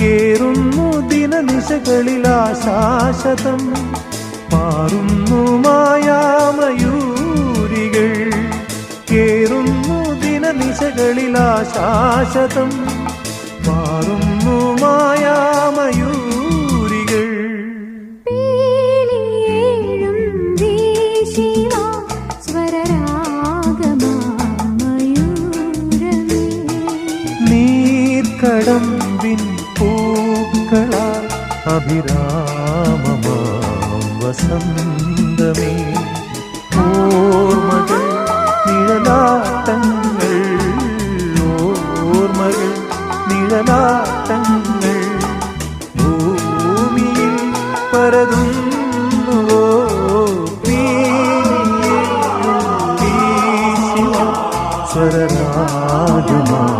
കേറുന്നു ദിനനിശകളിൽ ആശാശതം മാറുന്നു മായാമയൂരികൾ. കേറുന്നു ദിനനിശകളിൽ ആശാശതം മാറുന്നു മായാമയൂരികൾ. നീർക്കടമ്പിൻ പൂക്കളാൽ അഭിരാമമാം വസന്തമേ ഓർമ്മകൾ നിഴലാട്ടങ്ങൾ ഓർമ്മകൾ നിഴലാട്ടങ്ങൾ ഭൂമിയിൽ പരതുന്നുവോ സ്വരരാജമാ